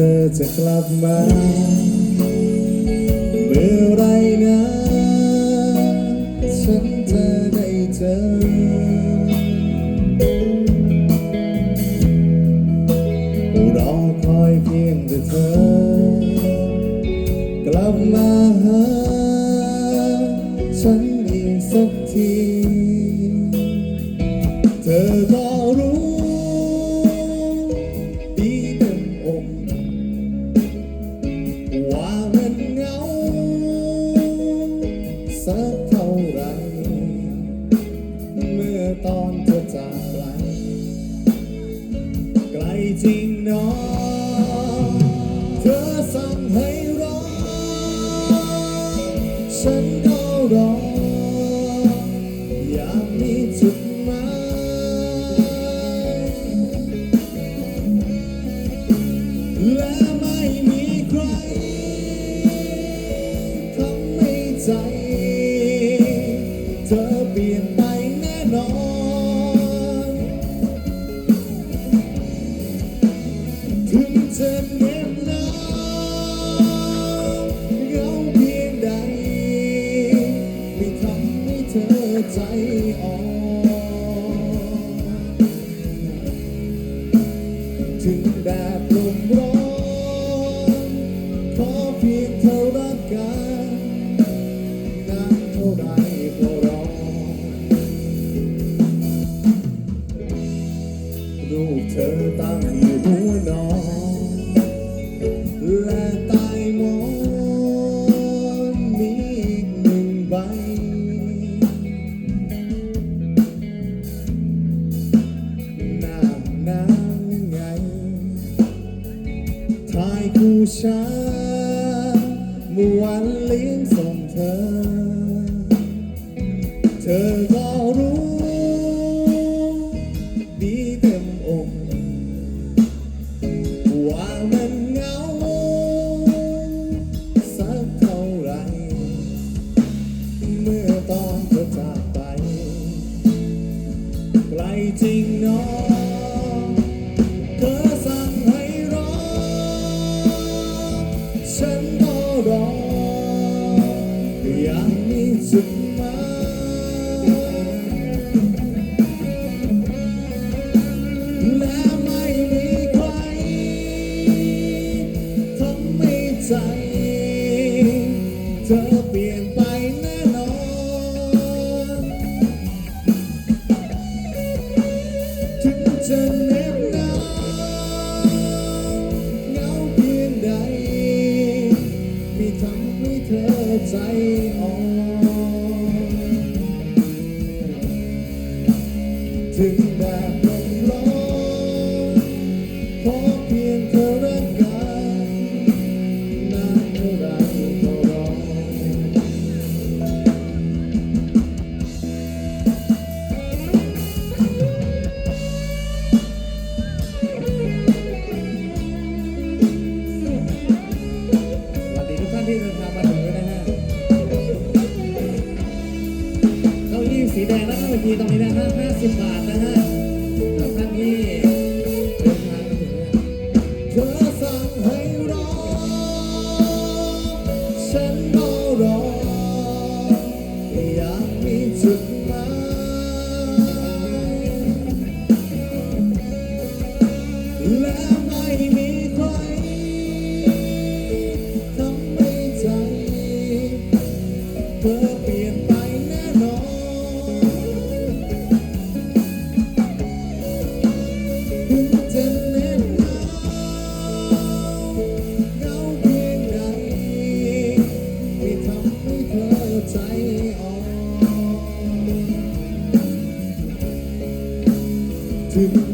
ธอจะกลับมา เมื่อไรนะ ฉันจะได้เจอ รอคอยเพียงแต่เธอ กลับมาหา ฉันอีกสักที ตอนเธอจากไกลไกลจริงเนองเธอสั่งให้รอฉันก็รออยากมีจุดหมายและไม่มีใครทำให้ใจ เธอเปลี่ยนไป ใจอ่อนายคู่ฉันเมื่อวันเลี้ยงส่งเธอ เธอก็รู้ดีเต็มอกว่ามันเหงาสักเท่าไร เมื่อตอนเธอจากไปไกลจริงเนอเนก็ร ใจอ่อน งและเก้าอี้ตรงนี้นะฮะ50 บาทนะฮะสำหรับท่านที่เดินทางมาถึงนะเธอสั่งให้รอฉันก็รออยากมีจุดหมายและ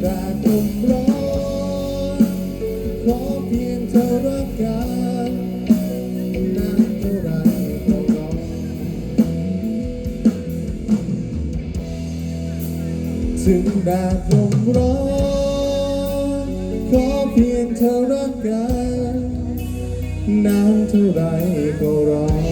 แดดลมร้อนขอเพียงเธอรักกันนานเท่าไรก็รอถึงแดดลมร้อนขอเพียงเธอรักกันนานเท่าไรก็รอ